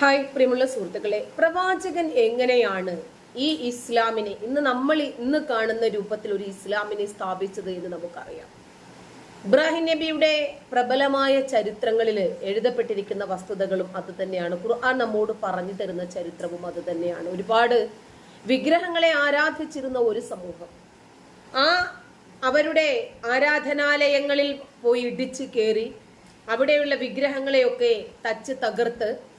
Hi പ്രിയമുള്ള സുഹൃത്തുക്കളെ. പ്രവാചകൻ എങ്ങനെയാണ് ഈ ഇസ്ലാമിനെ ഇന്ന് നമ്മൾ ഇന്ന് കാണുന്ന രൂപത്തിൽ ഒരു ഇസ്ലാമിനെ സ്ഥാപിച്ചത് എന്ന് നമുക്കറിയാം. ഇബ്രാഹിം നബിയുടെ പ്രബലമായ ചരിത്രങ്ങളിൽ എഴുതപ്പെട്ടിരിക്കുന്ന വസ്തുതകളും അത് തന്നെയാണ്. ഖുർആൻ നമ്മോട് പറഞ്ഞു തരുന്ന ചരിത്രവും അത് തന്നെയാണ്. ഒരുപാട് വിഗ്രഹങ്ങളെ ആരാധിച്ചിരുന്ന ഒരു സമൂഹം. ആ അവരുടെ ആരാധനാലയങ്ങളിൽ പോയി ഇടിച്ചു കയറി അവിടെയുള്ള വിഗ്രഹങ്ങളെയൊക്കെ തച്ച് തകർത്ത്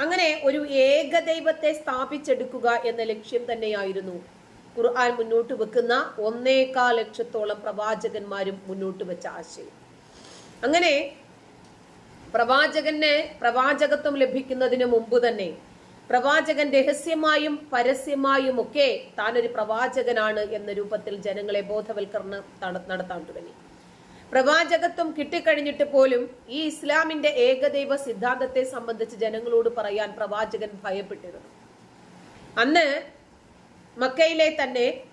അങ്ങനെ ഒരു ഏകദൈവത്തെ സ്ഥാപിച്ചെടുക്കുക എന്ന ലക്ഷ്യം തന്നെയായിരുന്നു. ഖുർആൻ മുന്നോട്ട് വെക്കുന്ന ഒന്നേകാൽ ലക്ഷത്തോളം പ്രവാചകന്മാരും മുന്നോട്ട് വെച്ച ആശയം. അങ്ങനെ പ്രവാചകന് പ്രവാചകത്വം ലഭിക്കുന്നതിന് മുമ്പ് തന്നെ പ്രവാചകൻ രഹസ്യമായും പരസ്യമായും ഒക്കെ താനൊരു പ്രവാചകനാണ് എന്ന രൂപത്തിൽ ജനങ്ങളെ ബോധവൽക്കരണം നട- നടത്താൻ തുടങ്ങി. പ്രവാചകത്വം കിട്ടിക്കഴിഞ്ഞിട്ട് പോലും ഈ ഇസ്ലാമിന്റെ ഏകദൈവ സിദ്ധാന്തത്തെ സംബന്ധിച്ച് ജനങ്ങളോട് പറയാൻ പ്രവാചകൻ ഭയപ്പെട്ടിരുന്നു. അന്ന് മക്കയിലെ തന്നെ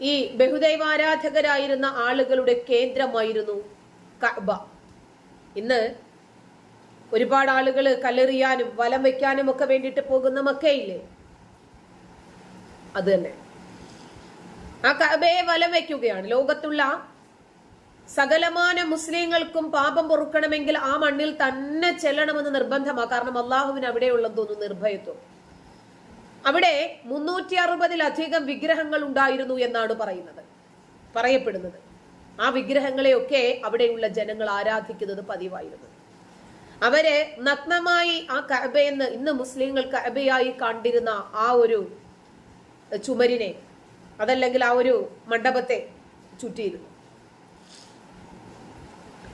ഈ ബഹുദൈവാരാധകരായിരുന്ന ആളുകളുടെ കേന്ദ്രമായിരുന്നു കഅബ. ഇന്ന് ഒരുപാട് ആളുകൾ കല്ലെറിയാനും വലം വെക്കാനും ഒക്കെ വേണ്ടിയിട്ട് പോകുന്ന മക്കയില്ലേ? അത് തന്നെ. ആ കഅബയെ വലം വെക്കുകയാണ്. ലോകത്തുള്ള സകലമാന മുസ്ലിങ്ങൾക്കും പാപം പൊറുക്കണമെങ്കിൽ ആ മണ്ണിൽ തന്നെ ചെല്ലണമെന്ന് നിർബന്ധമാണ് കാരണം അള്ളാഹുവിന് അവിടെയുള്ളതെന്ന് തോന്നുന്നു നിർഭയത്വം. അവിടെ മുന്നൂറ്റി അറുപതിലധികം വിഗ്രഹങ്ങൾ ഉണ്ടായിരുന്നു എന്നാണ് പറയുന്നത് പറയപ്പെടുന്നത്. ആ വിഗ്രഹങ്ങളെയൊക്കെ അവിടെയുള്ള ജനങ്ങൾ ആരാധിക്കുന്നത് പതിവായിരുന്നു. അവരെ നഗ്നമായി ആ കഅബയെന്ന് ഇന്ന് മുസ്ലിങ്ങൾ കഅബയായി കണ്ടിരുന്ന ആ ഒരു ചുമരിനെ അതല്ലെങ്കിൽ ആ ഒരു മണ്ഡപത്തെ ചുറ്റിയിരുന്നു.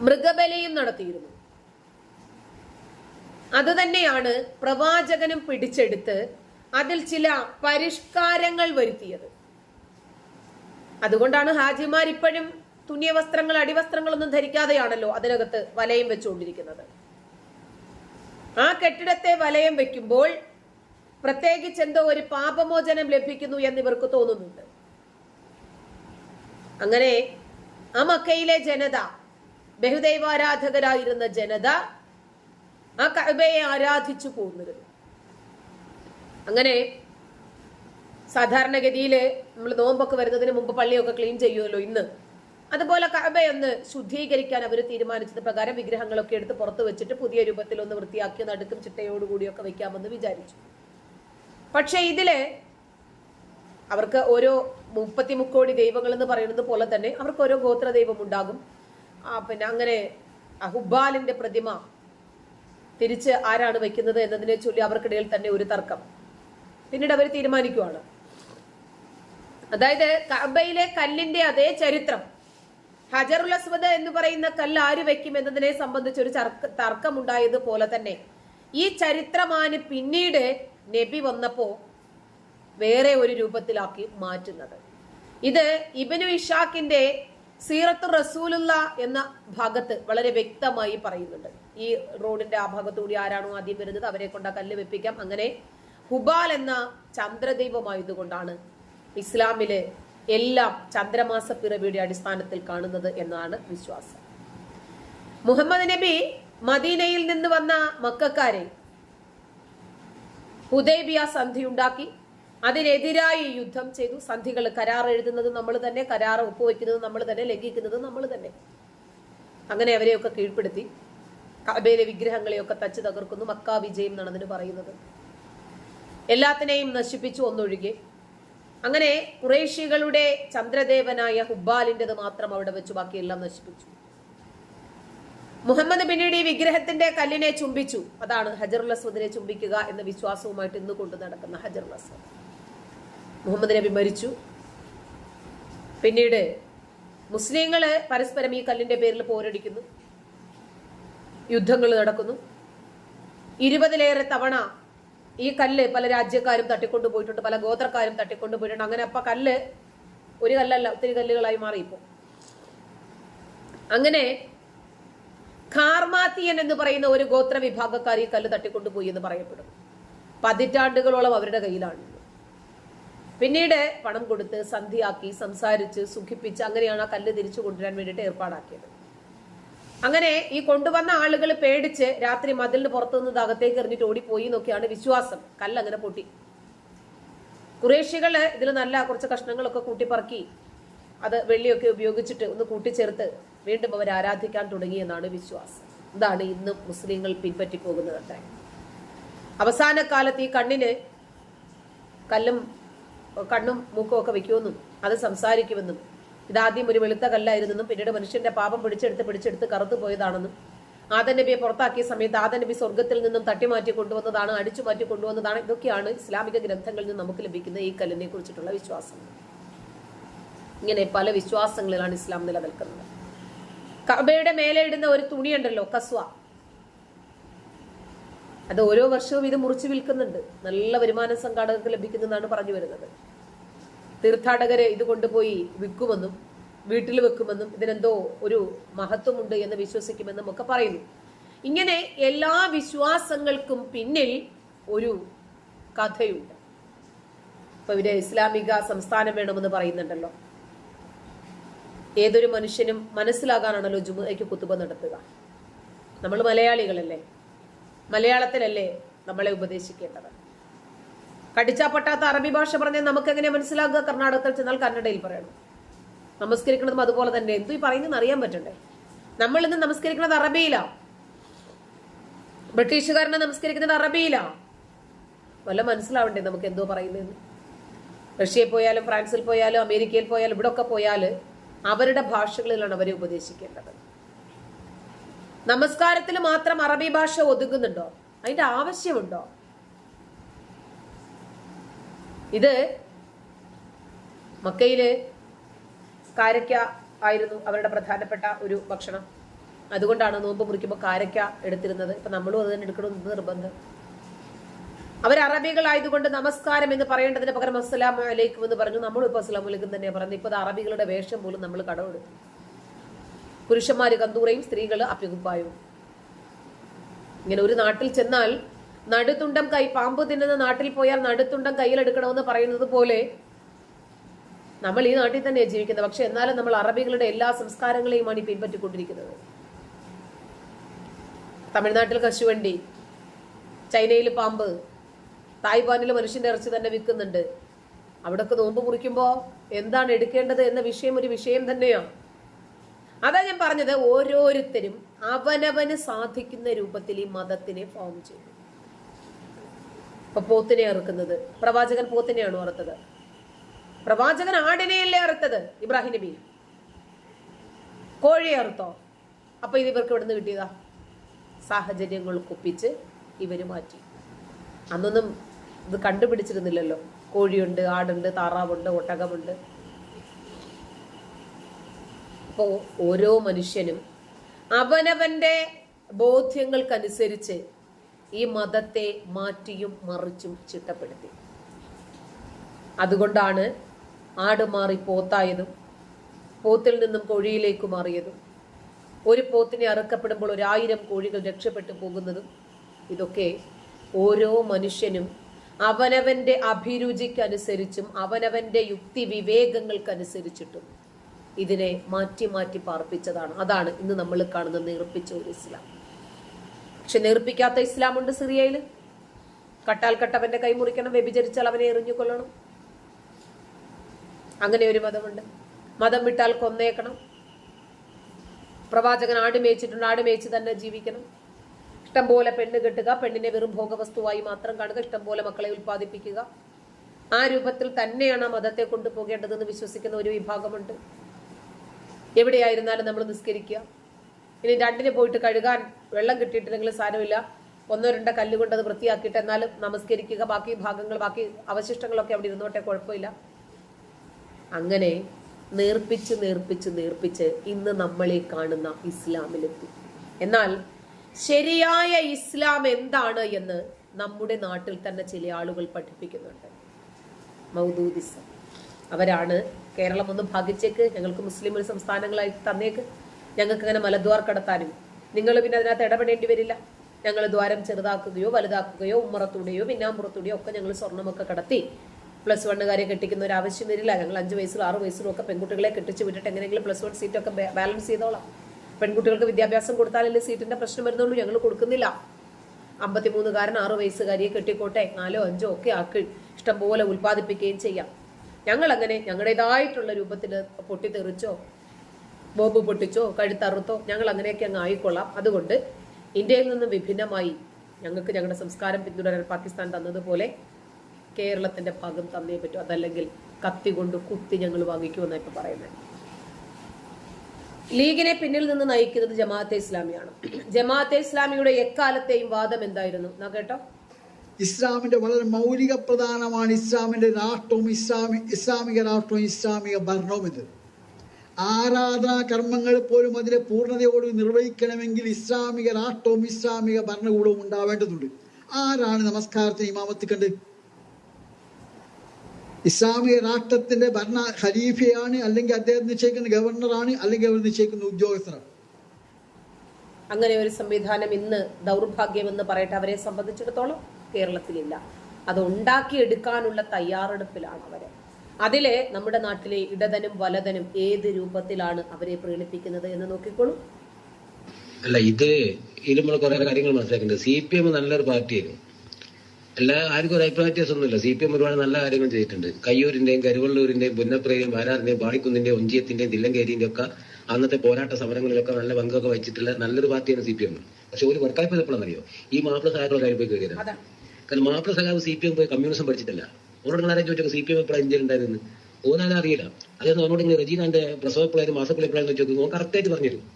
മൃഗബലിയും നടത്തിയിരുന്നു. അത് തന്നെയാണ് പ്രവാചകനും പിടിച്ചെടുത്ത് അതിൽ ചില പരിഷ്കാരങ്ങൾ വരുത്തിയത്. അതുകൊണ്ടാണ് ഹാജിമാർ ഇപ്പോഴും തുന്നിയ വസ്ത്രങ്ങൾ അടിവസ്ത്രങ്ങളൊന്നും ധരിക്കാതെയാണല്ലോ അതിനകത്ത് വലയം വെച്ചുകൊണ്ടിരിക്കുന്നത്. ആ കെട്ടിടത്തെ വലയം വെക്കുമ്പോൾ പ്രത്യേകിച്ച് എന്തോ ഒരു പാപമോചനം ലഭിക്കുന്നു എന്ന് ഇവർക്ക് തോന്നുന്നുണ്ട്. അങ്ങനെ ആ മക്കയിലെ ജനത ബഹുദൈവാരാധകരായിരുന്ന ജനത ആ കഅബയെ ആരാധിച്ചു പോന്നിരുന്നു. അങ്ങനെ സാധാരണഗതിയിൽ നമ്മൾ നോമ്പൊക്കെ വരുന്നതിന് മുമ്പ് പള്ളിയൊക്കെ ക്ലീൻ ചെയ്യുമല്ലോ ഇന്ന്. അതുപോലെ കഅബയൊന്ന് ശുദ്ധീകരിക്കാൻ അവർ തീരുമാനിച്ചത് പ്രകാരം വിഗ്രഹങ്ങളൊക്കെ എടുത്ത് പുറത്ത് വെച്ചിട്ട് പുതിയ രൂപത്തിൽ ഒന്ന് വൃത്തിയാക്കി നടുക്കും ചിട്ടയോടുകൂടിയൊക്കെ വെക്കാമെന്ന് വിചാരിച്ചു. പക്ഷേ ഇതിൽ അവർക്ക് ഓരോ മുപ്പത്തി മുക്കോടി ദൈവങ്ങൾ എന്ന് പറയുന്നത് പോലെ തന്നെ അവർക്ക് ഓരോ ഗോത്ര ദൈവം ഉണ്ടാകും. പിന്നെ അങ്ങനെ അഹുബാലിന്റെ പ്രതിമ തിരിച്ച് ആരാണ് വെക്കുന്നത് എന്നതിനെ ചൊല്ലി അവർക്കിടയിൽ തന്നെ ഒരു തർക്കം. പിന്നീട് അവർ തീരുമാനിക്കുവാണ്. അതായത് കബയിലെ കല്ലിന്റെ അതേ ചരിത്രം ഹജറുൽ അസ്വദ് എന്ന് പറയുന്ന കല്ല് ആര് വെക്കും എന്നതിനെ സംബന്ധിച്ച് ഒരു തർക്കമുണ്ടായത് പോലെ തന്നെ ഈ ചരിത്രമാണ് പിന്നീട് നബി വന്നപ്പോ വേറെ ഒരു രൂപത്തിലാക്കി മാറ്റുന്നത്. ഇത് ഇബനു ഇഷാഖിന്റെ സീറത്തു റസൂലുള്ള എന്ന ഭാഗത്ത് വളരെ വ്യക്തമായി പറയുന്നുണ്ട്. ഈ റോഡിന്റെ ആ ഭാഗത്തുകൂടി ആരാണോ ആദ്യം വരുന്നത് അവരെ കൊണ്ട് കല്ല് വെപ്പിക്കാം. അങ്ങനെ ഹുബാൽ എന്ന ചന്ദ്രദൈവമായതുകൊണ്ടാണ് ഇസ്ലാമിൽ എല്ലാം ചന്ദ്രമാസ പിറവിയുടെ അടിസ്ഥാനത്തിൽ കാണുന്നത് എന്നാണ് വിശ്വാസം. മുഹമ്മദ് നബി മദീനയിൽ നിന്ന് വന്ന മക്കാരെ ഹുദൈബിയ സന്ധി ഉണ്ടാക്കി അതിനെതിരായി യുദ്ധം ചെയ്തു. സന്ധികൾ കരാർ എഴുതുന്നത് നമ്മൾ തന്നെ കരാർ ഒപ്പുവെക്കുന്നത് നമ്മൾ തന്നെ ലംഘിക്കുന്നത് നമ്മൾ തന്നെ. അങ്ങനെ അവരെയൊക്കെ കീഴ്പ്പെടുത്തി. കബയിലെ വിഗ്രഹങ്ങളെയൊക്കെ തച്ചു തകർക്കുന്നു. മക്ക വിജയം എന്നാണ് അതിന് പറയുന്നത്. എല്ലാത്തിനെയും നശിപ്പിച്ചു ഒന്നൊഴികെ. അങ്ങനെ കുറേശികളുടെ ചന്ദ്രദേവനായ ഹുബാലിന്റെത് മാത്രം അവിടെ വെച്ച്. ബാക്കിയെല്ലാം നശിപ്പിച്ചു. മുഹമ്മദ് പിന്നീട് ഈ വിഗ്രഹത്തിന്റെ കല്ലിനെ ചുംബിച്ചു. അതാണ് ഹജറുൽ അസ്വദിനെ ചുംബിക്കുക എന്ന വിശ്വാസവുമായിട്ട് ഇന്ന് കൊണ്ടു നടക്കുന്ന ഹജറുൽ അസ്വദ്. മുഹമ്മദ് നബി മരിച്ചു. പിന്നീട് മുസ്ലിങ്ങൾ പരസ്പരം ഈ കല്ലിന്റെ പേരിൽ പോരടിക്കുന്നു. യുദ്ധങ്ങൾ നടക്കുന്നു. ഇരുപതിലേറെ തവണ ഈ കല്ല് പല രാജ്യക്കാരും തട്ടിക്കൊണ്ടു പോയിട്ടുണ്ട് പല ഗോത്രക്കാരും തട്ടിക്കൊണ്ടു പോയിട്ടുണ്ട്. അങ്ങനെ അപ്പം കല്ല് ഒരു കല്ലല്ല ഒത്തിരി കല്ലുകളായി മാറി ഇപ്പോൾ അങ്ങനെ ഖാർമാത്തിയൻ എന്ന് പറയുന്ന ഒരു ഗോത്ര വിഭാഗക്കാർ ഈ കല്ല് തട്ടിക്കൊണ്ടുപോയി എന്ന് പറയപ്പെടും. പതിറ്റാണ്ടുകളോളം അവരുടെ കയ്യിലാണ്. പിന്നീട് പണം കൊടുത്ത് സന്ധിയാക്കി സംസാരിച്ച് സുഖിപ്പിച്ച് അങ്ങനെയാണ് ആ കല്ല് തിരിച്ചു കൊണ്ടുവരാൻ വേണ്ടിയിട്ട് ഏർപ്പാടാക്കിയത്. അങ്ങനെ ഈ കൊണ്ടുവന്ന ആളുകൾ പേടിച്ച് രാത്രി മതിലിന് പുറത്തു നിന്ന് അകത്തേക്ക് എറിഞ്ഞിട്ട് ഓടിപ്പോയി എന്നൊക്കെയാണ് വിശ്വാസം. കല്ല് അങ്ങനെ പൊട്ടി. കുറേശികൾ ഇതിൽ നല്ല കുറച്ച് കഷ്ണങ്ങളൊക്കെ കൂട്ടിപ്പറക്കി അത് വെള്ളിയൊക്കെ ഉപയോഗിച്ചിട്ട് ഒന്ന് കൂട്ടിച്ചേർത്ത് വീണ്ടും അവർ ആരാധിക്കാൻ തുടങ്ങി എന്നാണ് വിശ്വാസം. ഇതാണ് ഇന്ന് മുസ്ലിങ്ങൾ പിൻപറ്റി പോകുന്നത് അവസാന കാലത്ത് ഈ കണ്ണിന് കല്ലും കണ്ണും മൂക്കും ഒക്കെ വെക്കുമെന്നും അത് സംസാരിക്കുമെന്നും. ഇതാദ്യം ഒരു വെളുത്ത കല്ലായിരുന്നെന്നും പിന്നീട് മനുഷ്യന്റെ പാപം പിടിച്ചെടുത്ത് പിടിച്ചെടുത്ത് കറുത്തു പോയതാണെന്നും. ആദൻ നബിയെ പുറത്താക്കിയ സമയത്ത് ആദൻ നബി സ്വർഗത്തിൽ നിന്നും തട്ടിമാറ്റി കൊണ്ടുവന്നതാണ് അടിച്ചു മാറ്റി കൊണ്ടുവന്നതാണ്. ഇതൊക്കെയാണ് ഇസ്ലാമിക ഗ്രന്ഥങ്ങളിൽ നിന്ന് നമുക്ക് ലഭിക്കുന്ന ഈ കല്ലിനെ കുറിച്ചിട്ടുള്ള വിശ്വാസം. ഇങ്ങനെ പല വിശ്വാസങ്ങളിലാണ് ഇസ്ലാം നിലനിൽക്കുന്നത്. കബയുടെ മേലെ ഇടുന്ന ഒരു തുണിയുണ്ടല്ലോ കസ്വ. അത് ഓരോ വർഷവും ഇത് മുറിച്ച് വിൽക്കുന്നുണ്ട്. നല്ല വരുമാന സംഘാടകർക്ക് ലഭിക്കുന്നതാണ് പറഞ്ഞു വരുന്നത്. തീർത്ഥാടകരെ ഇത് കൊണ്ടുപോയി വിൽക്കുമെന്നും വീട്ടിൽ വെക്കുമെന്നും ഇതിനെന്തോ ഒരു മഹത്വമുണ്ട് എന്ന് വിശ്വസിക്കുമെന്നും ഒക്കെ പറയുന്നു. ഇങ്ങനെ എല്ലാ വിശ്വാസങ്ങൾക്കും പിന്നിൽ ഒരു കഥയുണ്ട്. ഇപ്പൊ ഇവിടെ ഇസ്ലാമിക സംസ്ഥാനം വേണമെന്ന് പറയുന്നുണ്ടല്ലോ. ഏതൊരു മനുഷ്യനും മനസ്സിലാകാനാണല്ലോ ജുമുഅയ്ക്ക് കുത്തുബ നടത്തുക. നമ്മൾ മലയാളികളല്ലേ? മലയാളത്തിലല്ലേ നമ്മളെ ഉപദേശിക്കേണ്ടത്? കടിച്ചാപ്പട്ടാത്ത അറബി ഭാഷ പറഞ്ഞാൽ നമുക്ക് എങ്ങനെ മനസ്സിലാക്കുക? കർണാടകത്തിൽ ചെന്നാൽ കന്നഡയിൽ പറയണം. നമസ്കരിക്കുന്നതും അതുപോലെ തന്നെ. എന്തു ഈ പറയുന്നതെന്ന് അറിയാൻ പറ്റണ്ടേ? നമ്മൾ ഇന്ന് നമസ്കരിക്കുന്നത് അറബിയിലാ. ബ്രിട്ടീഷുകാരനെ നമസ്കരിക്കുന്നത് അറബിയിലാ. വല്ല മനസ്സിലാവണ്ടേ നമുക്ക് എന്തോ പറയുന്നതെന്ന്? റഷ്യയിൽ പോയാലും ഫ്രാൻസിൽ പോയാലും അമേരിക്കയിൽ പോയാലും ഇവിടെ ഒക്കെ പോയാൽ അവരുടെ ഭാഷകളിലാണ് അവരെ ഉപദേശിക്കേണ്ടത്. നമസ്കാരത്തിൽ മാത്രം അറബി ഭാഷ ഒതുങ്ങുന്നുണ്ടോ? അതിന്റെ ആവശ്യമുണ്ടോ? ഇത് മക്കയിൽ കാരക്ക ആയിരുന്നു അവരുടെ പ്രധാനപ്പെട്ട ഒരു ഭക്ഷണം. അതുകൊണ്ടാണ് നോമ്പ് മുറിക്കുമ്പോൾ കാരക്ക എടുത്തിരുന്നത്. ഇപ്പൊ നമ്മളും അത് തന്നെ എടുക്കണമെന്ന് നിർബന്ധം. അവർ അറബികളായതുകൊണ്ട് നമസ്കാരം എന്ന് പറയേണ്ടതിന് പകരം അസ്സലാമലൈക്കും എന്ന് പറഞ്ഞു. നമ്മളും ഇപ്പൊ അസ്സലാമലൈക്കും തന്നെയാണ് തന്നെ പറഞ്ഞു ഇപ്പൊ അറബികളുടെ വേഷം പോലും നമ്മൾ കടമെടുത്തു. പുരുഷന്മാര് കന്തൂറയും സ്ത്രീകൾ അഭ്യുപായവും ഇങ്ങനെ ഒരു നാട്ടിൽ ചെന്നാൽ നടുത്തുണ്ടം കൈ പാമ്പ് തിന്നുന്ന നാട്ടിൽ പോയാൽ നടുത്തുണ്ടം കയ്യിലെടുക്കണമെന്ന് പറയുന്നത് പോലെ നമ്മൾ ഈ നാട്ടിൽ തന്നെയാണ് ജീവിക്കുന്നത്. പക്ഷെ എന്നാലും നമ്മൾ അറബികളുടെ എല്ലാ സംസ്കാരങ്ങളെയുമാണ് ഈ പിൻപറ്റിക്കൊണ്ടിരിക്കുന്നത്. തമിഴ്നാട്ടിൽ കശുവണ്ടി ചൈനയിൽ പാമ്പ് തായ്വാനിൽ മനുഷ്യന്റെ ഇറച്ചി തന്നെ വിൽക്കുന്നുണ്ട്. അവിടൊക്കെ നോമ്പ് മുറിക്കുമ്പോൾ എന്താണ് എടുക്കേണ്ടത് എന്ന വിഷയം ഒരു വിഷയം തന്നെയാണ് അതാ ഞാൻ പറഞ്ഞത് ഓരോരുത്തരും അവനവന് സാധിക്കുന്ന രൂപത്തിൽ ഈ മതത്തിനെ ഫോം ചെയ്തു ഇപ്പൊ പോത്തിനെ അറുക്കുന്നത് പ്രവാചകൻ പോത്തിനെയാണോ അറുത്തത്? പ്രവാചകൻ ആടിനെയല്ലേ അറുത്തത്? ഇബ്രാഹിം നബി. കോഴിയെ അറുത്തോ? അപ്പൊ ഇത് ഇവർക്ക് ഇവിടുന്ന് കിട്ടിയതാ? സാഹചര്യങ്ങൾ കുപ്പിച്ച് ഇവർ മാറ്റി. അന്നൊന്നും ഇത് കണ്ടുപിടിച്ചിരുന്നില്ലല്ലോ. കോഴിയുണ്ട് ആടുണ്ട് താറാവുണ്ട് ഒട്ടകമുണ്ട്. അപ്പോൾ ഓരോ മനുഷ്യനും അവനവന്റെ ബോധ്യങ്ങൾക്കനുസരിച്ച് ഈ മതത്തെ മാറ്റിയും മറിച്ചും ചിട്ടപ്പെടുത്തി. അതുകൊണ്ടാണ് ആട് മാറി പോത്തായതും പോത്തിൽ നിന്നും കോഴിയിലേക്ക് മാറിയതും ഒരു പോത്തിനെ അറുക്കപ്പെടുമ്പോൾ ഒരായിരം കോഴികൾ രക്ഷപ്പെട്ടു പോകുന്നതും ഇതൊക്കെ ഓരോ മനുഷ്യനും അവനവന്റെ അഭിരുചിക്കനുസരിച്ചും അവനവന്റെ യുക്തി വിവേകങ്ങൾക്കനുസരിച്ചിട്ടും ഇതിനെ മാറ്റി മാറ്റി പാർപ്പിച്ചതാണ്. അതാണ് ഇന്ന് നമ്മൾ കാണുന്ന നേർപ്പിച്ച ഒരു ഇസ്ലാം. പക്ഷെ നേർപ്പിക്കാത്ത ഇസ്ലാമുണ്ട് സിറിയയിൽ കട്ടാൽ കട്ടവന്റെ കൈ മുറിക്കണം വ്യഭിചരിച്ചാൽ അവനെ എറിഞ്ഞു കൊല്ലണം. അങ്ങനെ ഒരു മതമുണ്ട്. മതം വിട്ടാൽ കൊന്നേക്കണം. പ്രവാചകൻ ആട് മേയിച്ചിട്ടുണ്ട് ആട് മേയിച്ച് തന്നെ ജീവിക്കണം. ഇഷ്ടംപോലെ പെണ്ണ് കെട്ടുക പെണ്ണിനെ വെറും ഭോഗവസ്തുവായി മാത്രം കാണുക ഇഷ്ടംപോലെ മക്കളെ ഉൽപ്പാദിപ്പിക്കുക. ആ രൂപത്തിൽ തന്നെയാണ് മതത്തെ കൊണ്ടുപോകേണ്ടതെന്ന് വിശ്വസിക്കുന്ന ഒരു വിഭാഗമുണ്ട്. എവിടെയായിരുന്നാലും നമ്മൾ നിസ്കരിക്കുക. ഇനി രണ്ടിന് പോയിട്ട് കഴുകാൻ വെള്ളം കിട്ടിയിട്ടില്ലെങ്കിൽ സാരമില്ല. ഒന്നോ രണ്ടോ കല്ലുകൊണ്ട് അത് വൃത്തിയാക്കിയിട്ട് എന്നാലും നമസ്കരിക്കുക. ബാക്കി ഭാഗങ്ങൾ ബാക്കി അവശിഷ്ടങ്ങളൊക്കെ അവിടെ ഇരുന്നോട്ടെ കുഴപ്പമില്ല. അങ്ങനെ നേർപ്പിച്ച് നേർപ്പിച്ച് നേർപ്പിച്ച് ഇന്ന് നമ്മളെ കാണുന്ന ഇസ്ലാമിലെത്തി. എന്നാൽ ശരിയായ ഇസ്ലാം എന്താണ് എന്ന് നമ്മുടെ നാട്ടിൽ തന്നെ ചില ആളുകൾ പഠിപ്പിക്കുന്നുണ്ട്. മൗദൂദിസം. അവരാണ് കേരളം ഒന്ന് ഭാഗിച്ചേക്ക് ഞങ്ങൾക്ക് മുസ്ലിം ഒരു സംസ്ഥാനങ്ങളായി തന്നേക്ക്. ഞങ്ങൾക്ക് അങ്ങനെ മലദ്വാർ കടത്താനും. നിങ്ങൾ പിന്നെ അതിനകത്ത് ഇടപെടേണ്ടി വരില്ല. ഞങ്ങൾ ദ്വാരം ചെറുതാക്കുകയോ വലുതാക്കുകയോ ഉമ്മറത്തൂടെയോ പിന്നാമ്പുറത്തൂടെയോ ഒക്കെ ഞങ്ങൾ സ്വർണമൊക്കെ കടത്തി. പ്ലസ് വണ്ണുകാരെ കെട്ടിക്കുന്ന ഒരു ആവശ്യം വരില്ല. ഞങ്ങൾ അഞ്ച് വയസ്സിലും ആറ് വയസ്സിലും ഒക്കെ പെൺകുട്ടികളെ കെട്ടിച്ച് വിട്ടിട്ട് എങ്ങനെയെങ്കിലും പ്ലസ് വൺ സീറ്റൊക്കെ ബാലൻസ് ചെയ്തോളാം. പെൺകുട്ടികൾക്ക് വിദ്യാഭ്യാസം കൊടുത്താലല്ലേ സീറ്റിന്റെ പ്രശ്നം വരുന്നുള്ളൂ. ഞങ്ങൾ കൊടുക്കുന്നില്ല. അമ്പത്തിമൂന്നുകാരൻ ആറ് വയസ്സുകാരിയെ കെട്ടിക്കോട്ടെ. നാലോ അഞ്ചോ ഒക്കെ ആക്കി ഇഷ്ടംപോലെ ഉൽപ്പാദിപ്പിക്കുകയും ചെയ്യാം. ഞങ്ങൾ അങ്ങനെ ഞങ്ങളുടേതായിട്ടുള്ള രൂപത്തിൽ പൊട്ടിത്തെറിച്ചോ ബോബ് പൊട്ടിച്ചോ കഴുത്തറുത്തോ ഞങ്ങൾ അങ്ങനെയൊക്കെ അങ്ങ് ആയിക്കൊള്ളാം. അതുകൊണ്ട് ഇന്ത്യയിൽ നിന്നും വിഭിന്നമായി ഞങ്ങൾക്ക് ഞങ്ങളുടെ സംസ്കാരം പിന്തുടരാൻ പാകിസ്ഥാൻ തന്നതുപോലെ കേരളത്തിന്റെ ഭാഗം തന്നേ പറ്റൂ. അതല്ലെങ്കിൽ കത്തി കൊണ്ട് കുത്തി ഞങ്ങൾ വാങ്ങിക്കുമെന്നാണ് ഇപ്പൊ പറയുന്നത്. ലീഗിനെ പിന്നിൽ നിന്ന് നയിക്കുന്നത് ജമാഅത്തെ ഇസ്ലാമിയാണ്. ജമാഅത്തെ ഇസ്ലാമിയുടെ എക്കാലത്തെയും വാദം എന്തായിരുന്നു? എന്നാ കേട്ടോ. ഇസ്ലാമിന്റെ വളരെ മൗലിക പ്രധാനമാണ് ഇസ്ലാമിന്റെ രാഷ്ട്രവും ഇസ്ലാമി ഇസ്ലാമിക രാഷ്ട്രവും ഇസ്ലാമിക ഭരണവും ഇത്. ആരാധനാ കർമ്മങ്ങൾ പോലും അതിനെ പൂർണതയോട് നിർവഹിക്കണമെങ്കിൽ ഇസ്ലാമിക രാഷ്ട്രവും ഇസ്ലാമിക ഭരണകൂടവും ഉണ്ടാവേണ്ടതുണ്ട്. ആരാണ് നമസ്കാരത്തിന് ഇമാമത്ത് കണ്ട്? ഇസ്ലാമിക രാഷ്ട്രത്തിന്റെ ഭരണ ഖലീഫയാണ് അല്ലെങ്കിൽ അദ്ദേഹം നിശ്ചയിക്കുന്ന ഗവർണറാണ് അല്ലെങ്കിൽ അവർ നിശ്ചയിക്കുന്ന ഉദ്യോഗസ്ഥരാണ്. അങ്ങനെ ഒരു സംവിധാനം ഇന്ന് ദൗർഭാഗ്യമെന്ന് പറയട്ടെ അവരെ സംബന്ധിച്ചിടത്തോളം. കേരളത്തിലില്ല. അത് ഉണ്ടാക്കിയെടുക്കാനുള്ള തയ്യാറെടുപ്പിലാണ് അവർ അതിലെ നമ്മുടെ നാട്ടിലെ ഇടതനും വലതനും ഏത് രൂപത്തിലാണ് അവരെ പ്രീണിപ്പിക്കുന്നത് എന്ന് നോക്കിക്കോളൂ. അല്ല ഇത് ഇത് നമ്മൾ കുറെ കാര്യങ്ങൾ മനസ്സിലാക്കുന്നുണ്ട് സി പി എം നല്ലൊരു പാർട്ടിയായിരുന്നു അല്ല ആർക്കും ഒരു അഭിപ്രായ വ്യത്യാസമൊന്നുമില്ല സി പി എം ഒരുപാട് നല്ല കാര്യങ്ങൾ ചെയ്തിട്ടുണ്ട്. കയ്യൂരിന്റെയും കരുവള്ളൂരിന്റെയും പുന്നപ്രയുടെയും വാരാറിന്റെയും പാളിക്കുന്നിന്റെയും ഒഞ്ചിയത്തിന്റെയും തില്ലങ്കേരിന്റെയും ഒക്കെ അന്നത്തെ പോരാട്ട സമരങ്ങളിലൊക്കെ നല്ല പങ്കൊക്കെ വഹിച്ചിട്ടുള്ള നല്ലൊരു പാർട്ടിയാണ് സി പി എം. പക്ഷെ ഒരു വർക്കായ്പ എപ്പോഴാണെന്നറിയോ? ഈ മാപ്പിള സഹാക്കളെ കാര്യം പോയി കയറിയത് കാരണം മാപ്പിള സഹാവ് സി പി എം പോയി കമ്മ്യൂണിസം പഠിച്ചിട്ടില്ല. ഓരോട് ആരെയും ചോദിച്ചോ സി പി എം എപ്പോഴാണ് ഇന്ത്യയിൽ ഉണ്ടായിരുന്നു ഓനാലും അറിയില്ല. അതായത് അവനോട് ഇങ്ങനെ റജീനാന്റെ പ്രസവ എപ്പോഴായിരുന്നു മാസപ്പിൾ എപ്പോഴാണെന്ന് ചോദിച്ചു ഓൻ കറക്റ്റായിട്ട് പറഞ്ഞിരുന്നു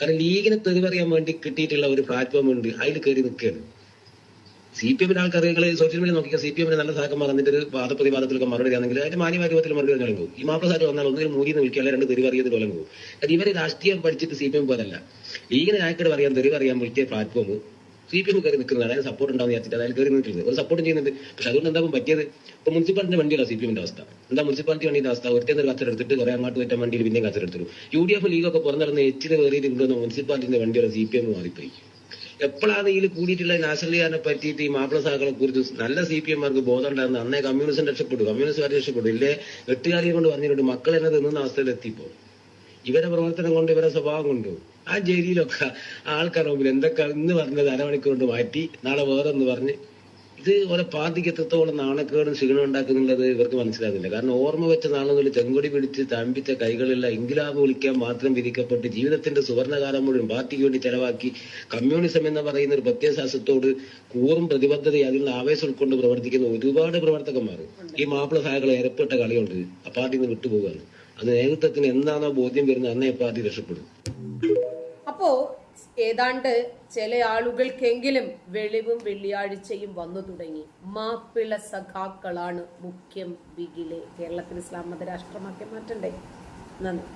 കാരണം ലീഗിനെ തെറിവറിയാൻ വേണ്ടി കിട്ടിയിട്ടുള്ള ഒരു പ്ലാറ്റ്ഫോം ഉണ്ട് അതിൽ കയറി നിൽക്കുകയാണ് സി പി എമ്മിന് ആൾക്കാർ നിങ്ങൾ സോഷ്യൽ മീഡിയ നോക്കിയാൽ സി പി എമ്മിന് നല്ല സഹകരണം എന്നിട്ട് ഒരു വാദപ്രതിവാദത്തിലൊക്കെ മറുപടി ആണെങ്കിൽ അതിന്റെ മാന്യമായ മറുപടി തന്നെ പോകും. ഈ മാപ്പിള സാറ്റ് വന്നാൽ ഒന്നുകിൽ മൂരി എന്ന് വിളിക്കുക രണ്ട് തെരുവ് അറിയാതെ പോലെ പോകും. അത് ഇവർ രാഷ്ട്രീയം പഠിച്ചിട്ട് സി പി എം പോലല്ല ഇങ്ങനെ നായക്കട് പറയാൻ തെരുവ് അറിയാൻ വിളിച്ച പ്ലാറ്റ്ഫോം സി പി എം കയറി നിൽക്കുന്നത് അതിന് സപ്പോർട്ട് ഉണ്ടാവും വിചാരിച്ചിട്ട് അതായത് കയറി നിൽക്കുന്നത്. ഒരു സപ്പോർട്ട് ചെയ്യുന്നുണ്ട്. പക്ഷെ അതുകൊണ്ട് എന്താകും പറ്റിയത്? ഇപ്പൊ മുനിസിപ്പാലിറ്റി വണ്ടിയല്ല സി പി എമ്മിന്റെ അവസ്ഥ. എന്താ മുനിസിപ്പാലിറ്റി വണ്ടിയുടെ അവസ്ഥ? ഒരുത്തേ ഒരു കച്ചറ എടുത്തിട്ട് കുറെ അങ്ങോട്ട് പറ്റാൻ വണ്ടിയിൽ പിന്നെയും കച്ചറ എടുത്തിട്ടു യു ഡി എഫ് ലീഗൊക്കെ പുറന്നിടന്ന് എച്ചിൽ കയറിയിട്ട് കൊണ്ടുവന്ന മുനിസിപ്പാലിറ്റിന്റെ വണ്ടിയുടെ സി പി എം മാറിപ്പോയി. എപ്പോഴാണ് ഇതിൽ കൂടിയിട്ടുള്ള ലീഗിനെ പറ്റിയിട്ട് ഈ മാപ്പിള സഹകളെ കുറിച്ച് നല്ല സി പി എംമാർക്ക് ബോധം ഉണ്ടായിരുന്നു അന്നേ കമ്മ്യൂണിസം രക്ഷപ്പെട്ടു. കമ്മ്യൂണിസ്റ്റുകാർ രക്ഷപ്പെട്ടു. ഇല്ലേ? എട്ടുകാരിയെ കൊണ്ട് പറഞ്ഞിട്ടുണ്ട് മക്കൾ എന്നെ തിന്നുന്ന അവസ്ഥയിൽ എത്തിപ്പോ. ഇവരെ പ്രവർത്തനം കൊണ്ട് ഇവരെ സ്വഭാവം കൊണ്ടു. ആ ജയിലിലൊക്കെ ആൾക്കാരുടെ മുമ്പിൽ എന്തൊക്കെ ഇന്ന് പറഞ്ഞത് അരമണിക്കൂർ കൊണ്ട് മാറ്റി നാളെ വേറൊന്ന് പറഞ്ഞ് ഇത് ഓരോ പാർട്ടിക്ക് എത്രത്തോളം നാണക്കേടും ക്ഷീണം ഉണ്ടാക്കുന്നുള്ളത് ഇവർക്ക് മനസ്സിലാകുന്നില്ല. കാരണം ഓർമ്മ വെച്ച നാളുകളിൽ ചെങ്കൊടി പിടിച്ച് തമ്പിച്ച കൈകളില്ല ഇൻകിലാബ് വിളിക്കാൻ മാത്രം വിധിക്കപ്പെട്ട് ജീവിതത്തിന്റെ സുവർണകാലം മുഴുവൻ പാർട്ടിക്ക് വേണ്ടി ചെലവാക്കി കമ്മ്യൂണിസം എന്ന് പറയുന്ന ഒരു പ്രത്യയശാസ്ത്രത്തോട് കൂറും പ്രതിബദ്ധത അതിനുള്ള ആവേശം ഉൾക്കൊണ്ട് പ്രവർത്തിക്കുന്ന ഒരുപാട് പ്രവർത്തകന്മാർ. ഈ മാപ്പിള സഹായകളെ ഏർപ്പെട്ട കളിയുണ്ട്. ആ പാർട്ടിയിൽ നിന്ന് വിട്ടുപോകാണ് അത് നേതൃത്വത്തിന് എന്താണോ ബോധ്യം വരുന്നത് അന്നേ പാർട്ടി രക്ഷപ്പെടും. അപ്പോ ഏതാണ്ട് ചില ആളുകൾക്കെങ്കിലും വെളിവും വെള്ളിയാഴ്ചയും വന്നു തുടങ്ങി. മാപ്പിള സഖാക്കളാണ് മുഖ്യം ബിഗിലെ കേരളത്തിൽ ഇസ്ലാം മത രാഷ്ട്രമാക്കി മാറ്റണ്ടേ? നന്ദി.